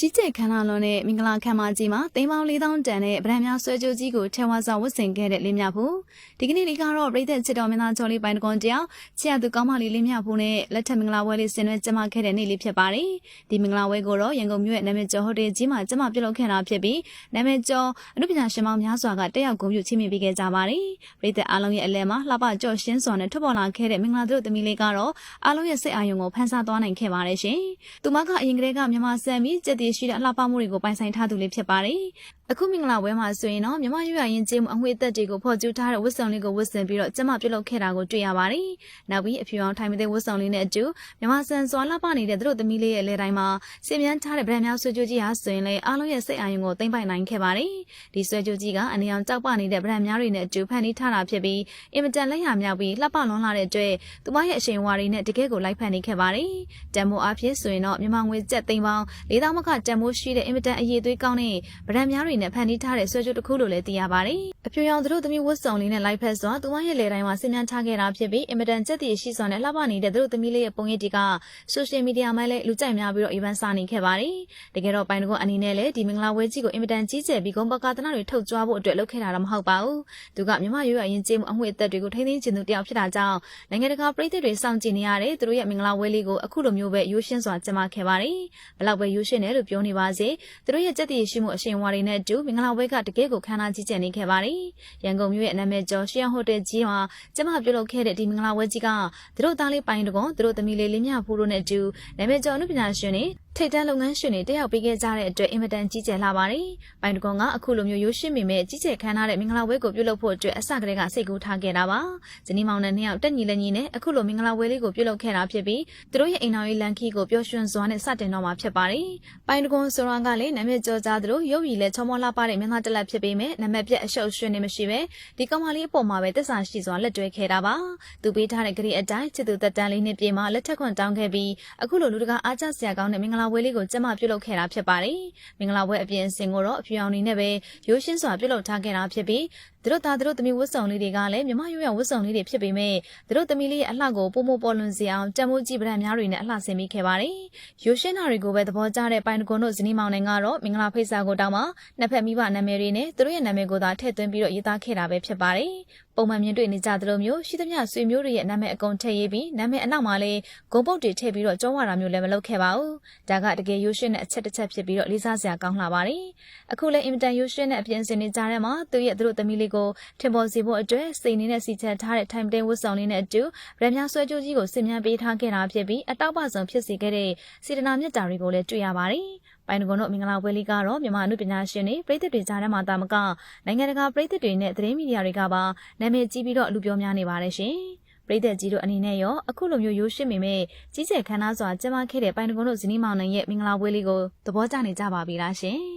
ကြီးကျယ်ခမ်းနားလွန်တဲ့မင်္ဂလာခမ်းမကြီးမှာသိန်းပေါင်း4000တန်တဲ့ဗရန်များဆွဲကြိုးကြီးကိုထဲဝါစာဝတ်ဆင်ခဲ့တဲ့လင်းမြဖို့ဒီကနေ့လေးကတော့ပြည်သက်ချစ်တော်မင်းသားကျော်လေးပိုင်းတကွန်တယောက်ချစ်ရသူကောင်းမလေးလင်းမြဖို့နဲ့လက်ထက်မင်္ဂလာပွဲလေးဆင်နွှဲကျင်းပခဲ့တဲ့နေ့လေးဖြစ်ပါတယ်ဒီမင်္ဂလာပွဲကိုတော့ရန်ကုန်မြို့ရဲ့နာမည်ကျော်ဟိုတယ်ကြီးမှာကျင်းပပြုလုပ်ခဲ့တာဖြစ်ပြီးနာမည်ကျော်အနုပညာရှင်မောင်များစွာကတက်ရောက်ဂုဏ်ပြုချီးမြှင့်ပေးခဲ့ကြပါတယ်ပြည်သက်အားလုံးရဲ့အလဲမှာလှပကြော့ရှင်းစွာနဲ့ထွက်ပေါ်လာခဲ့တဲ့မင်္ဂလာတို့သမီးလေးကတော့အားလုံးရဲ့စိတ်အာရုံကိုဖန်ဆာသွားနိုင်ခဲ့ပါတယ်ရှင်သူမကအရင်ကတည်းကမြန်မာစံပြီးကြက်တည်ရှိတဲ့အလှပမှုတွေကိုပိုင်ဆိုင်ထားသူလေးဖြစ်ပါတယ်။အခုမင်္ဂလာပွဲမှာဆိုရင်တော့မြမရွရရင်ကျေးမှုအငွေအသက်တွေကိုဖော်ကျူးထားတဲ့ဝတ်စုံလေးကိုဝတ်ဆင်ပြီးတော့ကျမပြုတ်လုပ်ခဲ့တာကိုတွေ့ရပါတယ်။နောက်ပြီးအဖြူအောင်ထိုင်မတဲ့ဝတ်စုံလေးနဲ့အတူမြမဆန်စွာလှပနေတဲ့သူတို့သမီးလေးရဲ့လေတိုင်းမှာစင်မြန်းထားတဲ့ဗရန်များဆွေကြိုးကြီးဟာဆိုရင်လည်းအားလုံးရဲ့စိတ်အာရုံကိုသိမ့်ပိုင်နိုင်ခဲ့ပါတယ်။ဒီဆွေကြိုးကြီးကအနေအောင်ကြောက်ပနေတဲ့ဗရန်များတွေနဲ့အတူဖန်တီးထားတာဖြစ်ပြီးအင်မတန်လက်ရမြောက်ပြီးလှပလွန်လာတဲ့အတွက်သူမရဲ့အရှင်ဝါရီနဲ့တကယ်ကိုလိုက်ဖန်နေခဲ့ပါတယ်။တန်မိုးအားဖြင့်ဆိုရင်တော့မြမငွေကျပ်သိန်းပေါင်း၄000မခတန်မိုးရှိတဲ့အင်မတန်အရေးသွေးကောင်းတဲ့ဗရန်များတွေနဲ့ဖန်တီးထားတဲ့ဆွဲကြိုးတစ်ခုလို့လည်းသိရပါတယ်။အဖြူရောင်သူတို့သမီးဝတ်စုံလေးနဲ့လိုက်ဖက်စွာသူမရဲ့လေတိုင်းမှာဆင်မြန်းထားခဲ့တာဖြစ်ပြီးအင်မတန်ကြက်တည်ရှိစွာနဲ့လှပနေတဲ့သူတို့သမီးလေးရဲ့ပုံရိပ်တွေကဆိုရှယ်မီဒီယာမှာလည်းလူကြိုက်များပြီးတော့ event စာနေခဲ့ပါတယ်။တကယ်တော့ပိုင်းတကွန်အနေနဲ့လည်းဒီမင်္ဂလာပွဲကြီးကိုအင်မတန်ကြီးကျယ်ပြီးဂုဏ်ပကသနာတွေထုတ်ကြွားဖို့အတွက်လုပ်ခဲ့တာတော့မဟုတ်ပါဘူး။သူကမြမရွရရင်ကျေးမှုအငွေအသက်တွေကိုထိန်းသိမ်းခြင်းသူတယောက်ဖြစ်တာကြောင့်နိုင်ငံတကာပြည်သူတွေစောင့်ကြည့်နေရတဲ့သူတို့ရဲ့မင်္ဂလာပွဲလေးကိုအခုလိုမျိုးပဲရိုးရှင်းစွာကျင်းပခဲ့ပါတယ်။ဘလောက်ပဲရိုးရှင်းတယ်လို့ပြောနေပါစေသူတို့ရဲ့ကြက်တည်ရှိမှုအရှင်ဝါတွေနဲ့အတူမင်္ဂလာပွဲကတကယ်ကိုခမ်းနားကြီးကျယ်နေခဲ့ပါတယ်။ရန်ကုန်မြို့ရဲ့နာမည်ကျော်ရှီယန်ဟိုတယ်ကြီးမှာကျမပြုလုပ်ခဲ့တဲ့ဒီမင်္ဂလာပွဲကြီးကသူတို့သားလေးပိုင်းတကွန်သူတို့သမီးလေးလေးမြဖိုးတို့နဲ့အတူနာမည်ကျော်အမှုပညာရှင်တွေ ထိတ်တန်းလုပ်ငန်းရှင်တွေတက်ရောက်ပေးခဲ့ကြတဲ့အတွက်အင်မတန်ကြီးကျယ်လာပါတယ်။ပိုင်းတကွန်ကအခုလိုမျိုးရိုးရှင်းမိမဲ့ကြီးကျယ်ခမ်းနားတဲ့မင်္ဂလာပွဲကိုပြုလုပ်ဖို့အတွက်အစကတည်းကစိတ်ကူးထားခဲ့တာပါ။ဇနီးမောင်နဲ့နှစ်ယောက်တက်ညီလက်ညီနဲ့အခုလိုမင်္ဂလာပွဲလေးကိုပြုလုပ်ခဲ့တာဖြစ်ပြီးသူတို့ရဲ့အိမ်တော်ရေးလန်ခီကိုပျော်ရွှင်စွာနဲ့စတင်တော့မှာဖြစ်ပါတယ်။ပိုင်းတကွန်ဆိုရကလည်းနာမည်ကျော်ကြားသလိုရုပ်ရည်လည်းချောမောလှပတဲ့မင်္ဂလာတက်လက်ဖြစ်ပေမဲ့နာမည်ပြက်အရှုပ်ရွှင်နေမရှိပဲဒီကောင်မလေးအပေါ်မှာပဲတစ္ဆာရှိစွာလက်တွဲခဲ့တာပါ။သူပေးထားတဲ့ဂရီအတိုင်းချစ်သူတက်တန်းလေးနှစ်ပြေမှာလက်ထက်ခွန်တောင်းခဲ့ပြီးအခုလိုလူတကာအားကျစရာကောင်းတဲ့မင်္ဂလာပွဲလေးကိုကျမပြုလုပ်ခဲ့တာဖြစ်ပါတယ်။မင်္ဂလာပွဲအပြင်အစင်ကိုတော့အဖြူအောင်နေနဲ့ပဲရိုးရှင်းစွာပြုလုပ်ထားခဲ့တာဖြစ်ပြီး သူတို့သားသူတို့သမီးဝတ်စုံလေးတွေကလည်းမြမရွရဝတ်စုံလေးတွေဖြစ်ပေမဲ့သူတို့သမီးလေးရဲ့အလှကိုပုံမပေါ်လွန်စေအောင်တံမိုးကြည့်ပဒံများတွေနဲ့အလှဆင်မိခဲ့ပါတယ်။ရိုးရှင်းတာတွေကိုပဲသဘောကျတဲ့ပိုင်တကွန်တို့ဇနီးမောင်နှံကတော့မင်္ဂလာဖိတ်စာကိုတောင်းမှနှစ်ဖက်မိဘနာမည်တွေနဲ့သူတို့ရဲ့နာမည်ကိုသာထည့်သွင်းပြီးတော့ရေးသားခဲ့တာပဲဖြစ်ပါတယ်။ပုံမှန်မြင်တွေ့နေကြသလိုမျိုးရှိသမျှဆွေမျိုးတွေရဲ့နာမည်အကုန်ထည့်ရေးပြီးနာမည်အနောက်မှာလည်းဂုံပုတ်တွေထည့်ပြီးတော့ကြောဝါတာမျိုးလည်းမလုပ်ခဲ့ပါဘူး။ဒါကတကယ်ရိုးရှင်းတဲ့အချက်တစ်ချက်ဖြစ်ပြီးတော့လေးစားစရာကောင်းလာပါတယ်။အခုလည်းအင်မတန်ရိုးရှင်းတဲ့အပြင်စင်နေကြတဲ့မှာသူရဲ့သူတို့သမီးလေးကိုထင်ပေါ်စေဖို့အတွက်စိတ်နေနဲ့စီချက်ထားတဲ့ time တင်ဝတ်ဆောင်လေးနဲ့အတူဗရမများဆွဲကြိုးကြီးကိုစင်မြန်းပေးထားခဲ့တာဖြစ်ပြီးအတောက်ပဆုံဖြစ်စေခဲ့တဲ့စေတနာမြတ်တာတွေကိုလည်းတွေ့ရပါတယ်။ပိုင်းတကွန်တို့မင်္ဂလာပွဲလေးကတော့မြန်မာအမှုပညာရှင်တွေပြည်သူတွေကြားထဲမှာတာမကနိုင်ငံတကာပြည်သူတွေနဲ့သတင်းမီဒီယာတွေကပါနာမည်ကြီးပြီးတော့လူပြောများနေပါတယ်ရှင်။ပြည်သက်ကြီးတို့အနေနဲ့ရောအခုလိုမျိုးရိုးရှင်းမိမဲ့ကြီးကျယ်ခမ်းနားစွာကျင်းပခဲ့တဲ့ပိုင်းတကွန်တို့ဇနီးမောင်နှံရဲ့မင်္ဂလာပွဲလေးကိုသဘောကျနေကြပါပြီလားရှင်။